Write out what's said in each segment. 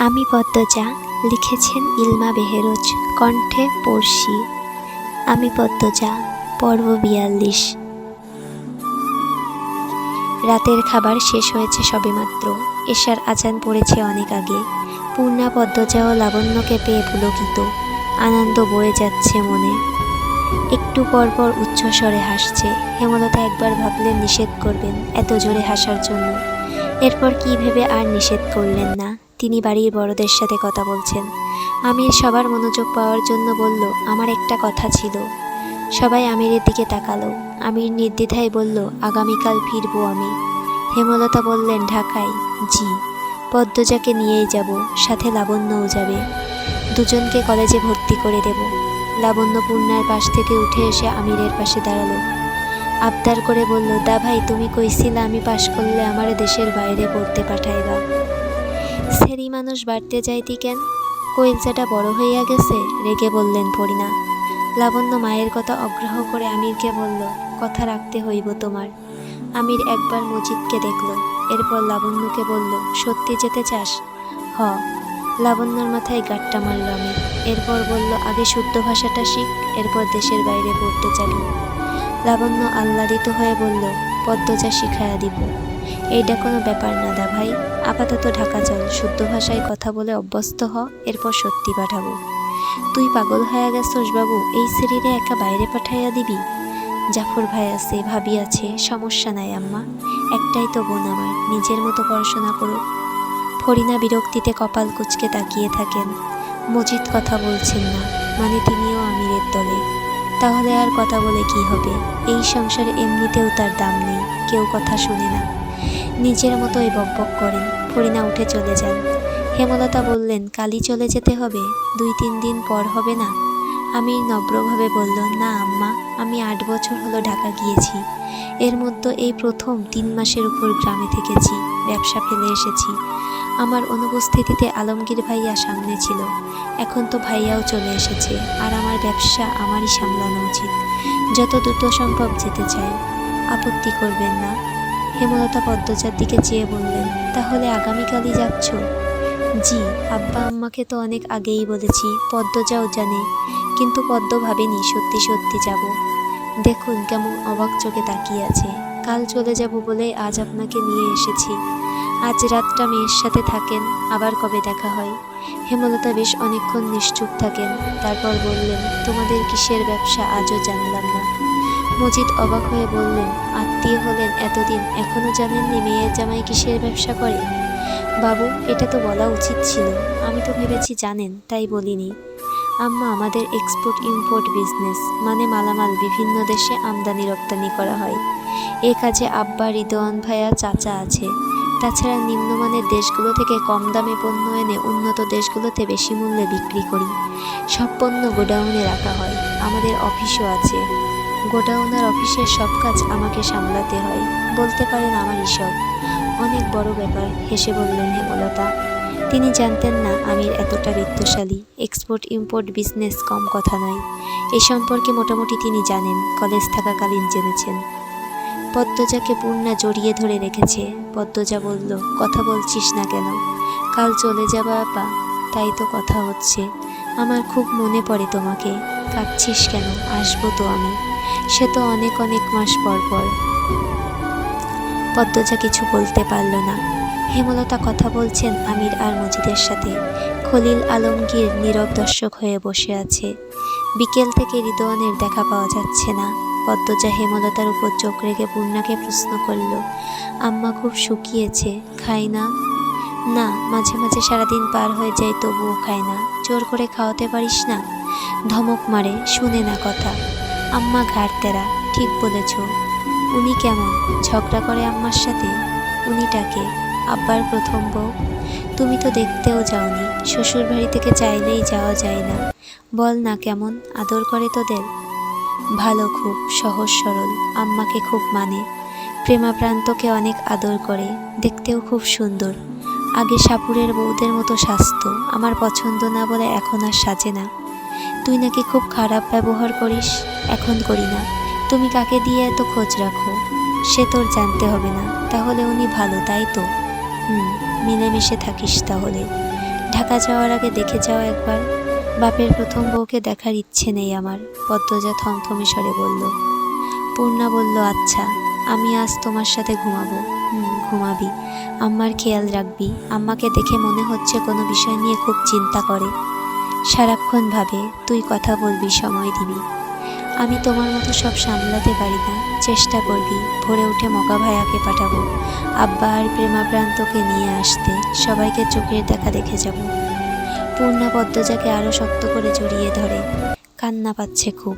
আমি পদ্মজা, লিখেছেন ইলমা বেহেরোজ, কণ্ঠে পড়শি। আমি পদ্মজা, পর্ব বিয়াল্লিশ। রাতের খাবার শেষ হয়েছে সবেমাত্র। এশার আজান পড়েছে অনেক আগে। পূর্ণা পদ্মজা ও লাবণ্যকে পেয়ে পুলকিত। আনন্দ বয়ে যাচ্ছে মনে। একটু পর পর উচ্চস্বরে হাসছে। হেমলতা একবার ভাবলেন, নিষেধ করবেন এত জোরে হাসার জন্য। এরপর কী ভেবে আর নিষেধ করলেন না। তিনি বাড়ির বড়দের সাথে কথা বলছেন। আমির সবার মনোযোগ পাওয়ার জন্য বলল, আমার একটা কথা ছিল। সবাই আমিরের দিকে তাকালো। আমির নির্দ্বিধায় বলল, আগামীকাল ফিরবো আমি। হেমলতা বললেন, ঢাকায়? জি। পদ্মজাকে নিয়েই যাব, সাথে লাবণ্যও যাবে। দুজনকে কলেজে ভর্তি করে দেব। লাবণ্য পূর্ণার পাশ থেকে উঠে এসে আমিরের পাশে দাঁড়াল। আবদার করে বলল, দা ভাই, তুমি কইছিলা আমি পাশ করলে আমার দেশের বাইরে পড়তে পাঠাইবা। সেরি মানুষ বাড়তে যাইতি কেন কইলচাটা বড় হইয়া গেছে, রেগে বললেন ফরিনা লাবণ্য মায়ের কথা অগ্রাহ করে আমিরকে বলল, কথা রাখতে হইব তোমার। আমির একবার মজিদকে দেখল, এরপর লাবণ্যকে বলল, সত্যি যেতে চাস? হ। লাবণ্যর মাথায় গাট্টা মারল আমির, এরপর বলল, আগে শুদ্ধ ভাষাটা শিখ, এরপর দেশের বাইরে পড়তে চাবি। লাবণ্য আহ্লাদিত হয়ে বলল, পদ্মজা শিখায়া দিব। এইটা কোনো ব্যাপার না দা ভাই। আপাতত ঢাকা চল শুদ্ধ ভাষায় কথা বলে অভ্যস্ত হ, এরপর সত্যি পাঠাবো। তুই পাগল হয়ে গেছস বাবু, এই শরীরে একা বাইরে পাঠাইয়া দিবি? জাফর ভাই আছে, ভাবি আছে, সমস্যা নাই আম্মা। একটাই তো বোন আমার, নিজের মতো পড়াশোনা করুক। ফরিনা বিরক্তিতে কপাল কুচকে তাকিয়ে থাকেন। মজিদ কথা বলছেন না মানে তিনিও আমিরের দলে। তাহলে আর কথা বলে কি হবে? এই সংসারে এমনিতেও তার দাম নেই, কেউ কথা শুনে না। নিজের মতোই বকবক করেন ফরিনা উঠে চলে যান হেমলতা বললেন, কালই চলে যেতে হবে? দুই তিন দিন পর হবে না? আমি নব্রভাবে বলল, না আম্মা, আমি আট বছর হলো ঢাকা গিয়েছি। এর মধ্যে এই প্রথম তিন মাসের উপর গ্রামে থেকেছি, ব্যবসা ফেলে এসেছি। আমার অনুপস্থিতিতে আলমগীর ভাইয়া সামনে ছিল। এখন তো ভাইয়াও চলে এসেছে, আর আমার ব্যবসা আমারই সামলানো উচিত। যত দ্রুত সম্ভব যেতে চাই। আপত্তি করবেন না। হেমলতা পদ্মজার দিকে চেয়ে বললেন, তাহলে আগামীকালই যাচ্ছ? জি, আব্বা, আম্মাকে তো অনেক আগেই বলেছি, পদ্মজাও জানে, কিন্তু পদ্ম ভাবেনি সত্যি সত্যি যাব। দেখুন কেমন অবাক চোখে তাকিয়ে আছে। কাল চলে যাব বলে আজ আপনাকে নিয়ে এসেছি। আজ রাতটা মেয়ের সাথে থাকেন, আবার কবে দেখা হয়? হেমলতা বেশ অনেকক্ষণ নিশ্চুপ থাকেন, তারপর বললেন, তোমাদের কিসের ব্যবসা আজও জানলাম না। মজিদ অবাক হয়ে বললেন, আত্মীয় হলেন এতদিন, এখনও জানেননি মেয়ের জামাই কিসের ব্যবসা করে? বাবু, এটা তো বলা উচিত ছিল, আমি তো ভেবেছি জানেন, তাই বলিনি। আম্মা, আমাদের এক্সপোর্ট ইম্পোর্ট বিজনেস মানে মালামাল বিভিন্ন দেশে আমদানি রপ্তানি করা হয়। এ কাজে আব্বা, রিদওয়ান ভাইয়া, চাচা আছে। তাছাড়া নিম্নমানের দেশগুলো থেকে কম দামে পণ্য এনে উন্নত দেশগুলোতে বেশি মূল্যে বিক্রি করি। সব পণ্য গোডাউনে রাখা হয়, আমাদের অফিসও আছে। গোডাউন আর অফিসের সব কাজ আমাকে সামলাতে হয়। বলতে পারেন আমারই সব অনেক বড় ব্যাপার, হেসে বললেন হেমলতা। তিনি জানতেন না আমির এতটা বিত্তশালী এক্সপোর্ট ইম্পোর্ট বিজনেস কম কথা নয়। এ সম্পর্কে মোটামুটি তিনি জানেন কলেজ থাকাকালীন জেনেছেন। পদ্মজাকে পূর্ণা জড়িয়ে ধরে রেখেছে। পদ্মজা বলল, কথা বলছিস না কেন? কাল চলে যাবা আপা, তাই তো কথা হচ্ছে। আমার খুব মনে পড়ে তোমাকে। কাঁদছিস কেন? আসব তো আমি। সে তো অনেক অনেক মাস পর পর। পদ্মজা কিছু বলতে পারল না। হেমলতা কথা বলছেন আমির আর মজিদের সাথে। খলিল আলমগীর নীরব দর্শক হয়ে বসে আছে। বিকেল থেকে রিদওয়ানের দেখা পাওয়া যাচ্ছে না। পদ্মজা হেমলতার উপর চোখ রেখে পূর্ণাকে প্রশ্ন করল, আম্মা খুব শুকিয়েছে খাই না? না, মাঝে মাঝে সারাদিন পার হয়ে যায়, তবুও খায় না। জোর করে খাওয়াতে পারিস না? ধমক মারে, শুনে না কথা। আম্মা ঘাড় তেরা ঠিক বলেছ। উনি কেমন? ঝগড়া করে আম্মার সাথে? উনিটাকে আব্বার প্রথম বউ? তুমি তো দেখতেও যাওনি শ্বশুর বাড়ি থেকে চাইলেই যাওয়া যায় না। বল না কেমন, আদর করে তোদের? ভালো খুব, সহজ সরল, আম্মাকে খুব মানে। প্রেমাপ্রান্তকে অনেক আদর করে, দেখতেও খুব সুন্দর। আগে সাপুরের বউদের মতো স্বাস্থ্য আমার পছন্দ না বলে এখন আর সাজে না। তুই নাকি খুব খারাপ ব্যবহার করিস, এখন করি না। তুমি কাকে দিয়ে এত খোঁজ রাখো? সে তোর জানতে হবে না। তাহলে উনি ভালো, তাই তো? হুম, মিলেমিশে থাকিস তাহলে। ঢাকা যাওয়ার আগে দেখে যাও একবার। বাপের প্রথম বউকে দেখার ইচ্ছে নেই আমার পদ্মজা থমথমে স্বরে বলল। পূর্ণা বলল আচ্ছা আমি আজ তোমার সাথে ঘুমাবো। হুম, ঘুমাবি। আম্মার খেয়াল রাখবি। আম্মাকে দেখে মনে হচ্ছে কোনো বিষয় নিয়ে খুব চিন্তা করে। সারাক্ষণ ভাবে তুই কথা বলবি, সময় দিবি। আমি তোমার মতো সব সামলাতে পারি না। চেষ্টা করবি, ভোরে উঠে মকা ভাইয়াকে পাঠাবো। আব্বা আর প্রেমাপ্রান্তকে নিয়ে আসতে সবাইকে চোখের দেখা দেখে যাব। পূর্ণা পদ্মজাকে আরও শক্ত করে জড়িয়ে ধরে। কান্না পাচ্ছে খুব।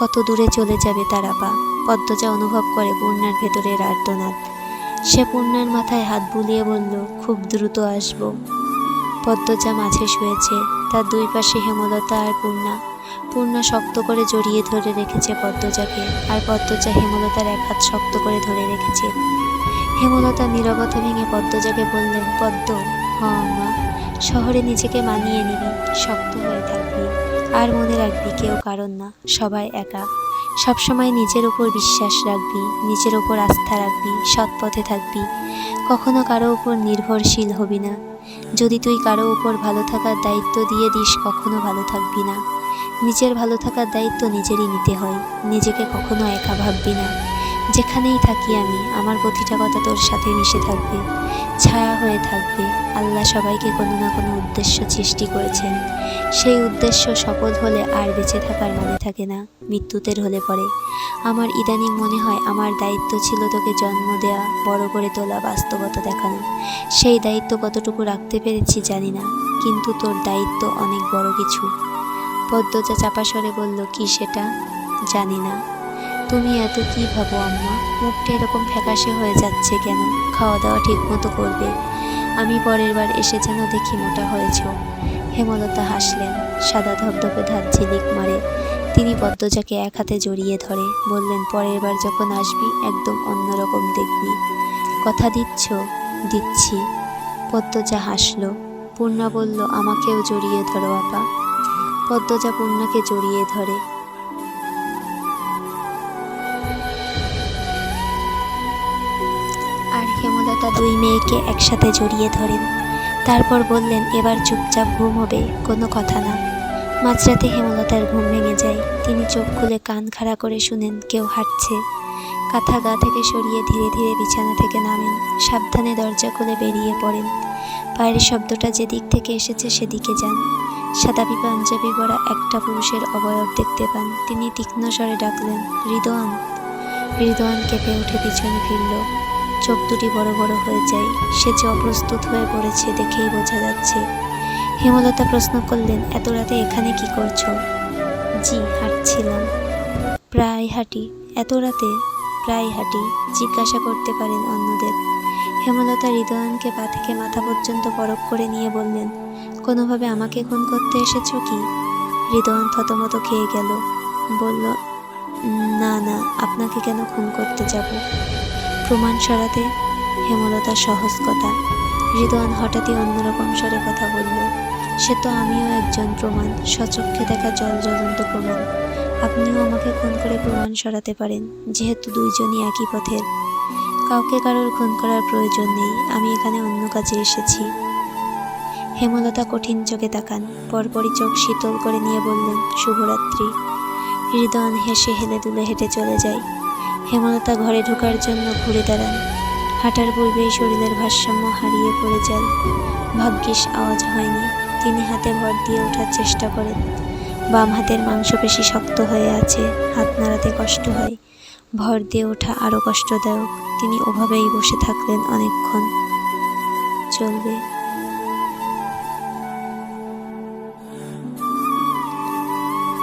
কত দূরে চলে যাবে তার আপা পদ্মজা অনুভব করে পূর্ণার ভেতরের আর্তনাদ। সে পূর্ণার মাথায় হাত বুলিয়ে বলল, খুব দ্রুত আসব। পদ্মজা মাঝে শুয়েছে, তার দুই পাশে হেমলতা আর পূর্ণা। পূর্ণা শক্ত করে জড়িয়ে ধরে রেখেছে পদ্মজাকে, আর পদ্মজা হেমলতার এক হাত শক্ত করে ধরে রেখেছে। হেমলতা নীরবতা ভেঙে পদ্মজাকে বললেন, পদ্ম হ মা, শহরে নিজেকে মানিয়ে নিবি, শক্ত হয়ে থাকবি, আর মনে রাখবি কেউ কারণ না, সবাই একা। সবসময় নিজের ওপর বিশ্বাস রাখবি, নিজের ওপর আস্থা রাখবি সৎ পথে থাকবি। কখনো কারও উপর নির্ভরশীল হবি না। যদি তুই কারও ওপর ভালো থাকার দায়িত্ব দিয়ে দিস, কখনো ভালো থাকবি না। নিজের ভালো থাকার দায়িত্ব নিজেরই নিতে হয়, নিজেকে কখনো একা ভাববি না। যেখানেই থাকি আমি, আমার প্রতিটা কথা তোর সাথে মিশে থাকবে, ছায়া হয়ে থাকবে। আল্লাহ সবাইকে কোনো না কোনো উদ্দেশ্য সৃষ্টি করেছেন। সেই উদ্দেশ্য সফল হলে আর বেঁচে থাকার মানে থাকে না, মৃত্যুতের হলে পরে আমার ইদানিং মনে হয় আমার দায়িত্ব ছিল তোকে জন্ম দেওয়া বড় করে তোলা, বাস্তবতা দেখানো। সেই দায়িত্ব কতটুকু রাখতে পেরেছি জানি না, কিন্তু তোর দায়িত্ব অনেক বড় কিছু। পদ্মজা চাপা বলল, কি সেটা? জানি না। তুমি এত কি ভাবো আম্মা? মুখটা এরকম ফ্যাকাশে হয়ে যাচ্ছে কেন? খাওয়া দাওয়া ঠিক মতো করবে। আমি পরের বার এসে যেন দেখি মোটা হয়েছ। হেমলতা হাসলেন, সাদা ধবধবে ধার ঝিলিক মারে। তিনি পদ্মজাকে এক হাতে জড়িয়ে ধরে, বললেন, পরের বার যখন আসবি, একদম অন্যরকম দেখবি। কথা দিচ্ছ? দিচ্ছি। পদ্মজা হাসলো। পূর্ণা বলল, আমাকেও জড়িয়ে ধরো, আপা। পদ্মজা পূর্ণাকে জড়িয়ে ধরে। হেমলতা দুই মেয়েকে একসাথে জড়িয়ে ধরেন। তারপর বললেন, এবার চুপচাপ ঘুম হবে, কোনো কথা না। মাঝরাতে হেমলতার ঘুম ভেঙে যায়। তিনি চোখ খুলে কান খাড়া করে শুনেন, কেউ হাঁটছে। কাঁথা গা থেকে সরিয়ে ধীরে ধীরে বিছানা থেকে নামেন। সাবধানে দরজা খুলে বেরিয়ে পড়েন। পায়ের শব্দটা যেদিক থেকে এসেছে সেদিকে যান। সাদাবি পাঞ্জাবি পরা একটা পুরুষের অবয়ব দেখতে পান। তিনি তীক্ষ্ণ স্বরে ডাকলেন হৃদয়ান হৃদয়ান কেঁপে উঠে পিছনে ফিরল। চোখ দুটি বড় বড় হয়ে যায়। সে যে অপ্রস্তুত হয়ে পড়েছে দেখেই বোঝা যাচ্ছে। হেমলতা প্রশ্ন করলেন, এত রাতে এখানে কি করছ? জি, হাঁটছিলাম। প্রায় হাঁটি। এত রাতে? প্রায় হাঁটি। জিজ্ঞাসা করতে পারেন অন্যদের। হেমলতা হৃদয়নকে পা থেকে মাথা পর্যন্ত পরক করে নিয়ে বললেন, কোনোভাবে আমাকে খুন করতে এসেছ কি? হৃদয়ন থতমত খেয়ে গেল, বলল না না, আপনাকে কেন খুন করতে যাব? প্রমাণ সরাতে হেমলতার সহজ কথা। হৃদয়ান হঠাৎই অন্যরকম স্বরে কথা বলল, সে তো আমিও একজন প্রমাণ, সচক্ষে দেখা জল জ্বলন্ত প্রমাণ। আপনিও আমাকে খুন করে প্রমাণ সরাতে পারেন, যেহেতু দুইজনই একই পথের। কাউকে কারোর খুন করার প্রয়োজন নেই, আমি এখানে অন্য কাজে এসেছি। হেমলতা কঠিন চোখে তাকান, পরপরই চোখ শীতল করে নিয়ে বললেন, শুভরাত্রি। হৃদয়ন হেসে হেলে দুলে হেঁটে চলে যায়। হেমলতা ঘরে ঢোকার জন্য ঘুরে দাঁড়ান। হাঁটার পূর্বেই শরীরের ভারসাম্য হারিয়ে পড়ে যায় ভাগ্যিস আওয়াজ হয়নি। তিনি হাতে ভর দিয়ে ওঠার চেষ্টা করেন। বাম হাতের মাংসপেশি শক্ত হয়ে আছে, হাত নাড়াতে কষ্ট হয়। ভর দিয়ে ওঠা আরও কষ্টদায়ক। তিনি ওভাবেই বসে থাকলেন অনেকক্ষণ। চলবে।